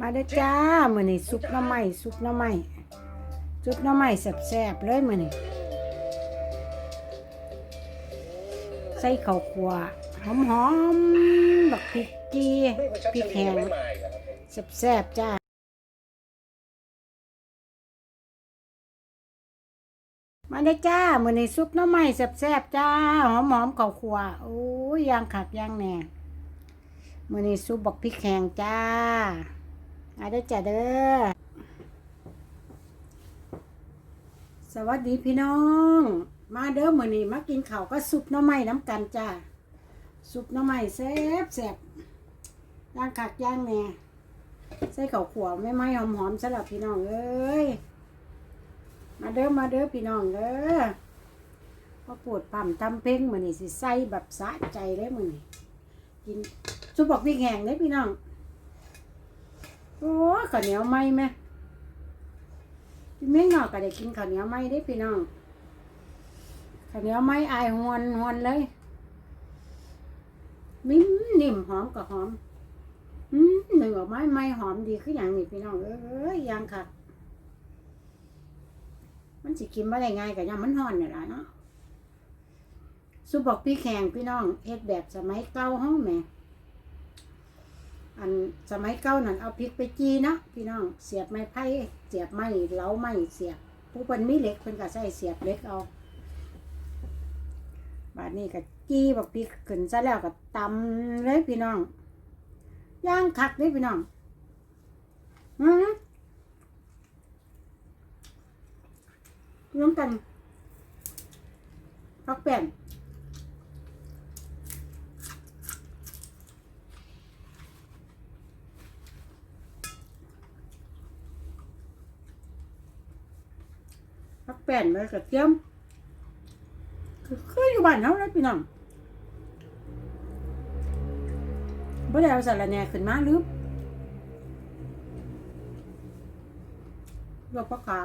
มาเด้อจ้ามือนี้ซุปน้ำไม้ซุปน้ำไม้ซุปน้ำไม้แซ่บๆเลยมือนี้ใส่ข้าวคั่วหอมๆบักพริกจีพริกแห้งแซ่บๆจ้ามาได้จ้ามื้อนี้ซุปน้ำไม้แซ่บๆจ้า หอมๆข้าวคั่วโอ้ยย่างคักย่างแหน่มื้อนี้ซุปบักพริกแห้งจ้า มาได้อจ้าเด้อ สวัสดีพี่น้อง มาเด้อมื้อนี้มากินข้าวก็ซุปน้ำไม้น้ำกันจ้าซุปน้ำไม้แซ่บแซ่บย่างคักย่างแน่ใส่ข้าวคั่วไม่ไหม้หอมๆสำหรับพี่น้องเอ้ย มาเด้อมาเด้อพี่น้องเด้อพอปวดปั๊มตำเพ่งมื้อนี้สิใส่แบบสะใจเลยมื้อนี้กินซุปบอกพริกแห้งเด้พี่น้อง โอ้ข้าวเหนียวไหมแม่พี่งนอกก็ได้กินข้าวเหนียวไหมเด้พี่น้องข้าวเหนียวไหมอายหวนหวนเลยมิ้มนิ่มหอมก็หอม อืมหนึ่งออกไม้ไหม้หอมดีคืออย่างนี้พี่น้องเอ้ยอยังค่ะ มันสิกินบ่ได้ง่ายกับยามมันฮ้อนนี่ล่ะเนาะซุปบอกพี่แข่งพี่น้องเฮ็ดแบบสมัยเก่าเฮาแหม่ อันสมัยเก่านั่นเอาพริกไปจีเนาะพี่น้องเสียบไม้ไผ่เสียบไม้เหลาไม้เสียบ ผู้เพิ่นมีเหล็กเพิ่นก็ใช้เสียบเหล็กเอาบาดนี้ก็จี้บักพริกขึ้นซะแล้วก็ตำเลยพี่น้องย่างคักเลยพี่น้องอือรวมกันพักแป้น ป้นเลยกระเทียมคือคือยู่บ้านเฮาเลยพี่น้องบ่ได้เอาสารแหน่ขึ้นมาหรือลวกผักขา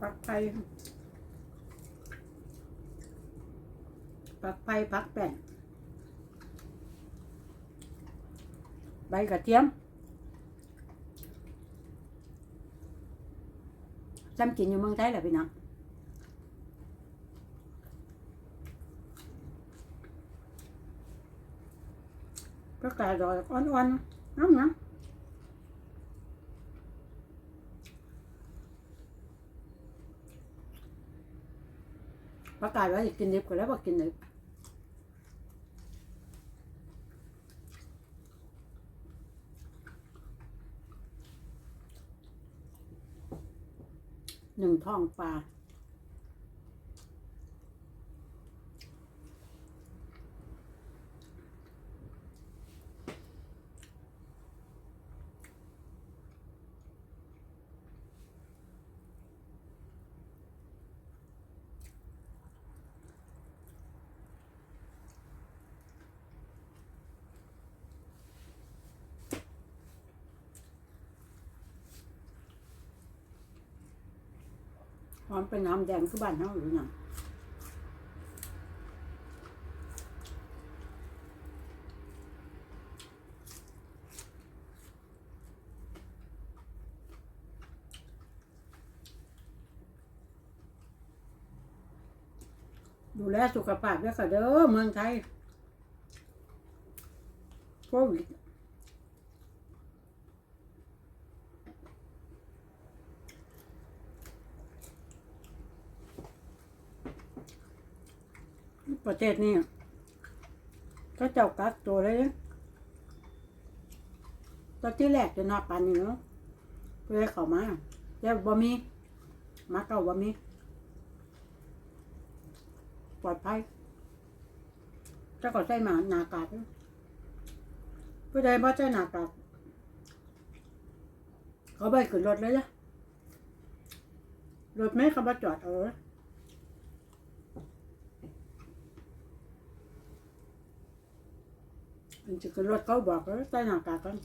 ปักไผักไผ่ปักแป้งใบกระเทียมจำกินอยู่เมืองไทยแหละพี่น้องก็กลายดอยอ่อนๆน้ำนะประกาศว่าจะกินดิบก็แล้วบอกกินดิบ หนึ่งท้องปลา หอมเป็นน้ำแดงคือบ้านเฮาหรือยังดูแลสุขภาพด้วยค่ะเด้อเมืองไทยโควิด ประเทศนี้ก็เจ้ากักตัวเลยนะตอนที่แรกจะนอดปันนี่เนาะเพื่อเขามาแล้วบ่มีมาเก่าบ่มีปลอดภัยจ้าก็ใส่หมาหนากากนะผู้ใดบ่ใส่หนากากเขาไปขึ้นรถเลยจ้ะรถไม่เขามาจอดเออ มันจะขึ้นรถเขาบอกแล้วใส่หน้ากากกัน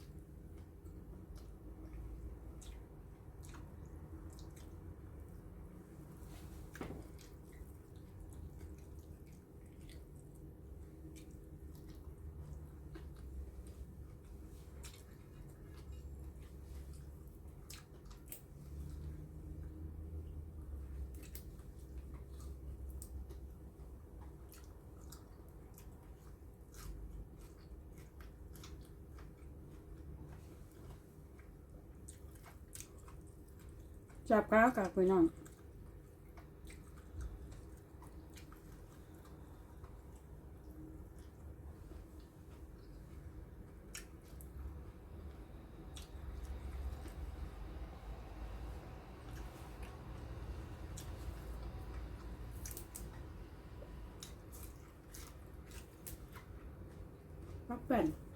จับก้าวกับพี่น้องพักเป็น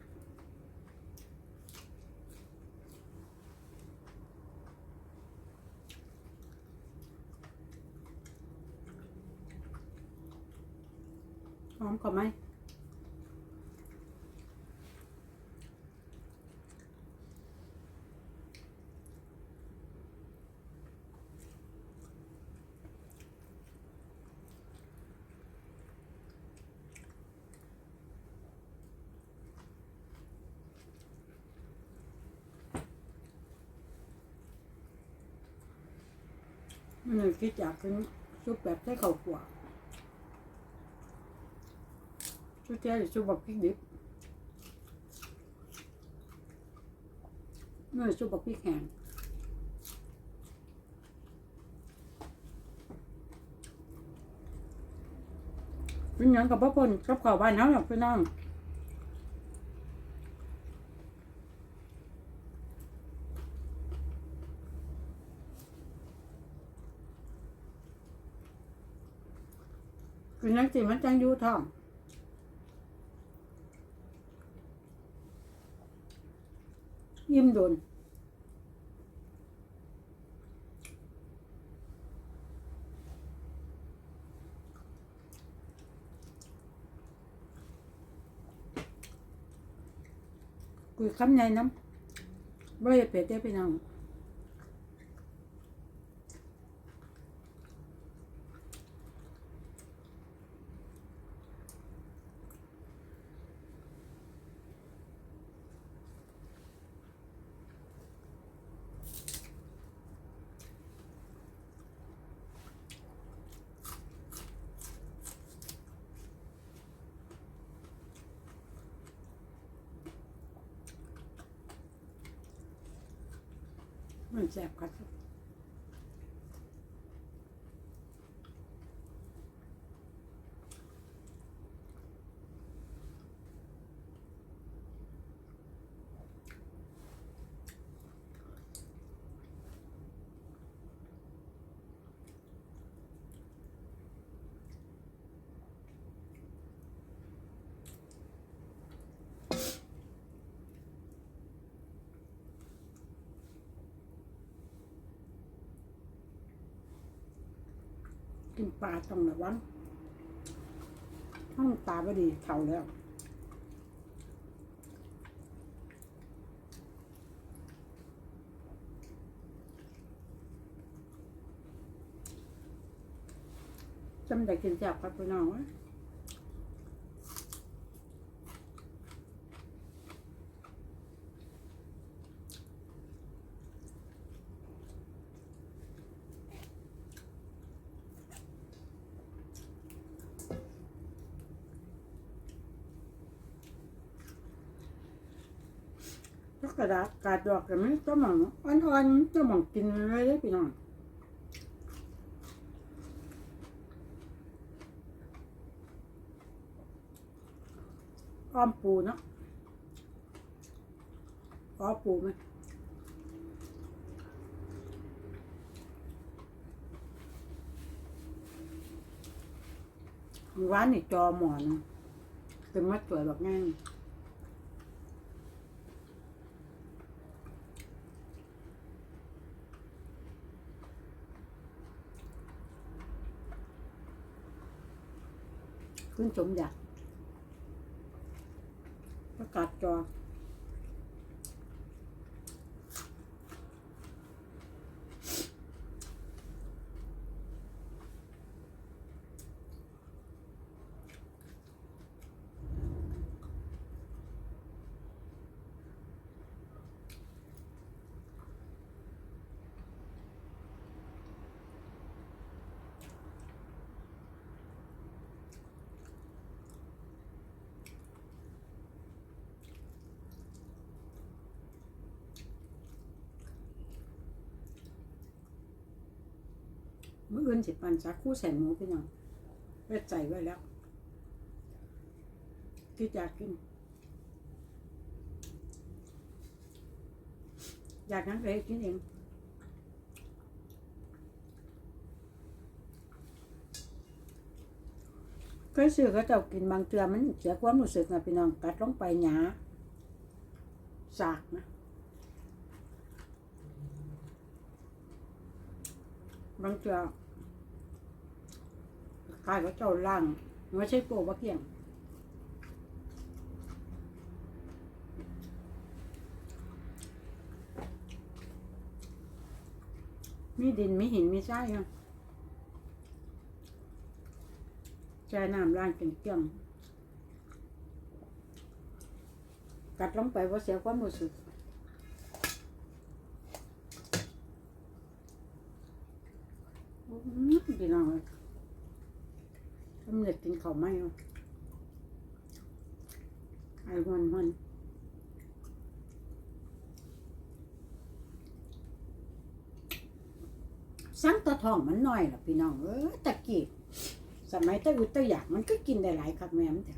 มันคิดอยากกินซุปแบบใส่ข้าวคั่วชุดแท้หรือซุปแบบพริกดิบนี่ซุปแบบพริกแห้งเป็นหยังกับพ่อพลกับข้าวบ้านเฮาหรอกพี่น้อง คือนักสิมันจังอยู่ท้องยิ้มโดนคุยคำใหญ่น้ำบ่ได้เป็ดได้พี่น้อง มันแสบกัดกิ กินปลาต้องระวังห้องตาไม่ดีเท่าแล้วจำได้กินแซ่บครับพี่น้องวะถ้ากระ ดาษกาดดอกกันไหมจะหมองอ่อนๆจะหมองกินเลยเด้พี่น้องอ้อมปูเนาะอ้อมปูไหมร้านนี่จอหมอนเป็นมัดสวยแบบง่าย ขึ้นสมอยากประกาศจอ เมื่อคืนสิปันสักคู่ใส่หมูพี่น้องไว้ใจไว้แล้วที่อยากกิน อยากนั่งไปกินเองเคยซื้อเขาจ้ากินบางเตือมันเสียความรู้สึกนะพี่น้องกัดลงไปหยาสากนะ บางเจ้าขายก็เจ้าล่างไม่ใช่โปรบะเกี่ยงมีดินมีหินมีทรายอะแช่น้ำล้างเป็นเกลี่ยงกัดลงไปว่าเสียความรู้สึก อืมพี่น้องเอ้ย ทำเล็กกินข้าวไมอ่ไอ้มันมันสังตะทองมันน้อยล่ะพี่น้องเออตะกี้สมัยตะอึดตะอยากมันก็กินได้หลายครับแม่มันแต่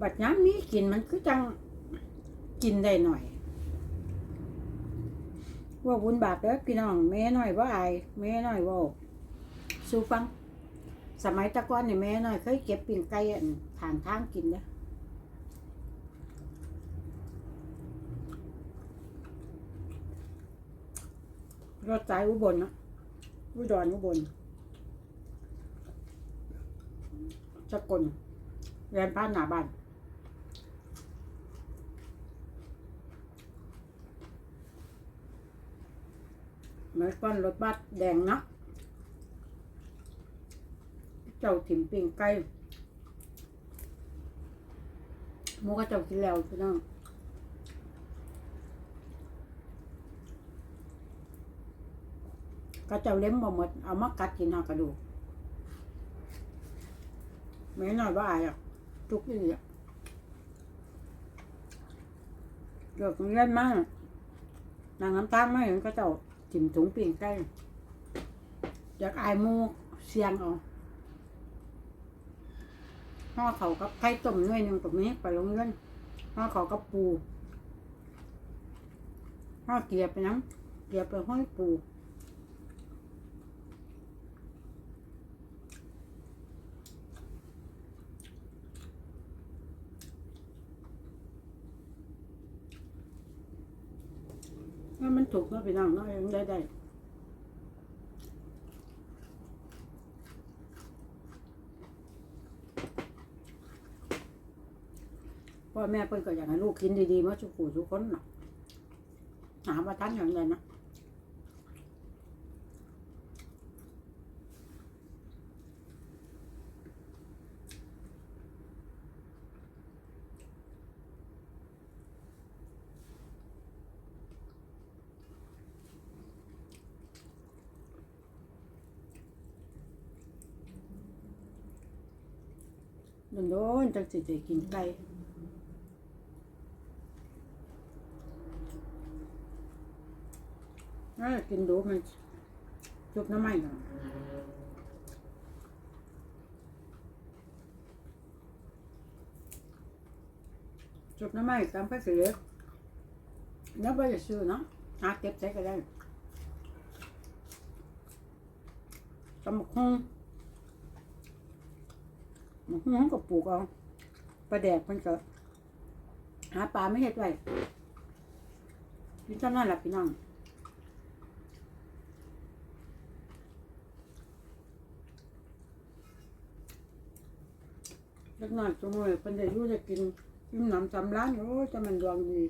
บัดย้ำนี้กินมันคือจัง กินได้หน่อย ว่าบุญบาปเด้อพี่น้องแม่หน้อยว่าอายแม่หน้อยว่าสู้ฟัง สมัยตะก้อนนี่แม่หน้อยเคยเก็บปิ่งไก่อันทางทางกินเด้อรถสายอุบลนะอุดรอุบลสกลเรียนบ้านหนาบ้าน มือนก้อนรถบัสแดงเนาะเจ้าถิ่มปิงไก่หมูก็เจ้ากินแล้วพี่น้องก็เจ้าเล้มบ่หมดเอามากัดกินหากระดูกไม่น้อยว่าอายอะทุกอย่างอะเกิดเล่นมากนางน้ำตาลไม่เห็นก็เจ้า จิ้มถุงปิ่งไก่อยากอายมูเสียงเอาห่อเขากับไข่ต้มหน่วยหนึ่งตรงนี้ไปลงเงินห่อเขากับปูห่อเกียบไปน้ำเกียบไปห้อยปูามันถูกเนาะพี่น้อยยังได้ได้พ่อแม่เพิ่นก็อยากให้ลูกกินดีๆมาชุกผู้ทุกคนเนาะหามาทันอย่างไรนะ โดนจังสิได้กินไก่เอ้ยกินดูมันจุบน้ำมันก่อจุบน้ำมันตามไปสิเล็กแล้วไปจะซื้อเนาะหาเก็บใช้ก็ได้ตำบักหุ่ง หมันก็ปลูกเอาปลาแดกมันก็หาปลาไม่เห็ดไว้กินจำนั่นแหละพี่น้องเล็กน้อยจังเลยเป็นได้รู้จะกินกินหนำสำร้านโอ้ยจะมันดวงดี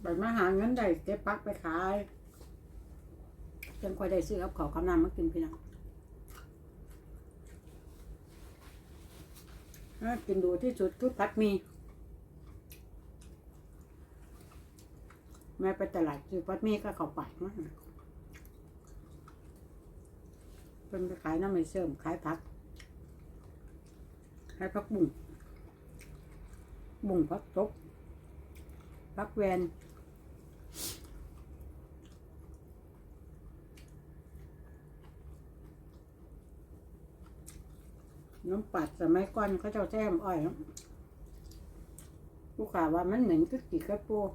ไปมาหาเงินได้เก็บปักไปขายจนค่อยได้ซื้อกับขาวคำนำมากินพี่น้องกินดูที่สุดคือผัดมี แม่ไปตลาดซื้อปัดมีก็เขาปากมาเป็นไปขายน้ำมันเสริมขายผักขายผักบุ้งบุ้งผักตบผักแวน น้ำปัดสมัยก่อนเขาเจ้าแจ้มอ้อยลูกค้าว่ามันเหมือนกึกกี่กระปง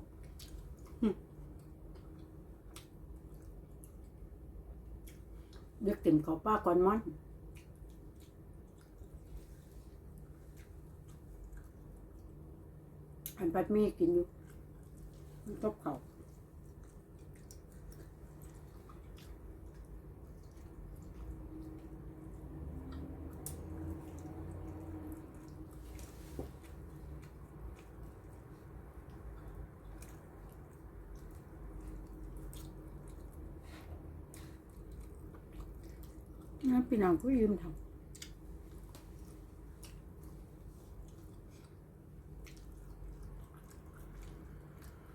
เด็กกินข้าวปลาก่อนมันอันปัดมีกินอยู่ตบเขานั่น พี่น้องก็ยืมทำ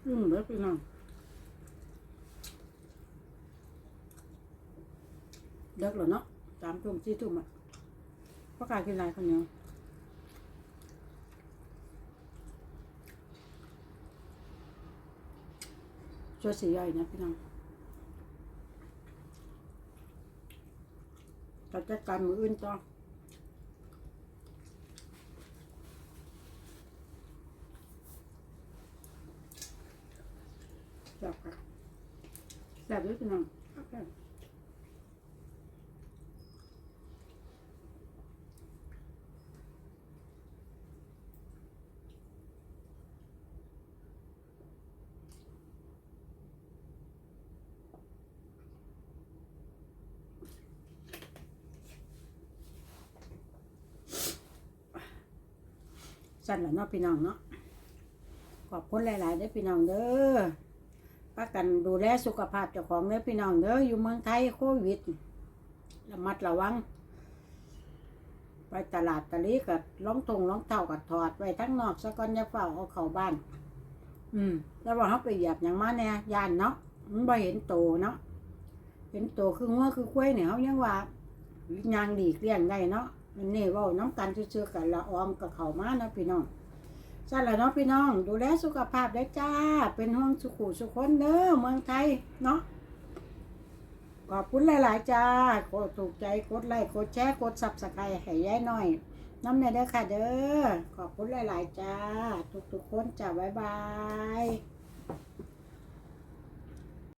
ยืมแล้วพี่น้องเด็กแล้วเนาะสามทุ่มสี่ทุ่มอะพ่อกายกินอะไรคนเดียวช่วยสีย่อยนะพี่น้อง จัดการมืออื่นต่อแซ่บค่ะแซ่บด้วยพี่น้องแซ่บ สั่นแหละเนาะพี่น้องเนาะขอบคุณหลายๆเด้อพี่น้องเด้อป้ากันดูแลสุขภาพเจ้าของเด้อพี่น้องเด้ออยู่เมืองไทยโควิดระมัดระวัง ไปตลาดตะลีกับล้องตรงล้องเต่ากับถอดไว้ทั้งนอกสะก่อนจะเฝ้าเอาเข้าบ้าน อืม แล้วว่าเขาไปเหยียบอย่างมาแน่ยานเนาะมันบ่เห็นโตเนาะเห็นโตคืองัวคือควายเนี่ยเขายังว่า ยางดีกเลี้ยงได้เนาะ มันนี่เว่าน้ำกันซื่อๆกันละออมกับเขามาเนาะพี่น้องสั่นละเนาะพี่น้อง ดูแลสุขภาพได้จ้า เป็นห่วงสุขุสุขคนเด้อเมืองไทยเนาะขอบคุณหลาย ๆ จ้ากดถูกใจกดไลค์กดแชร์กดซับสไครต์ให้ยายหน่อย น้ำเนเด้อค่ะเด้อขอบคุณหลาย ๆ จ้า ทุก ๆ คนจ้าบ๊ายบาย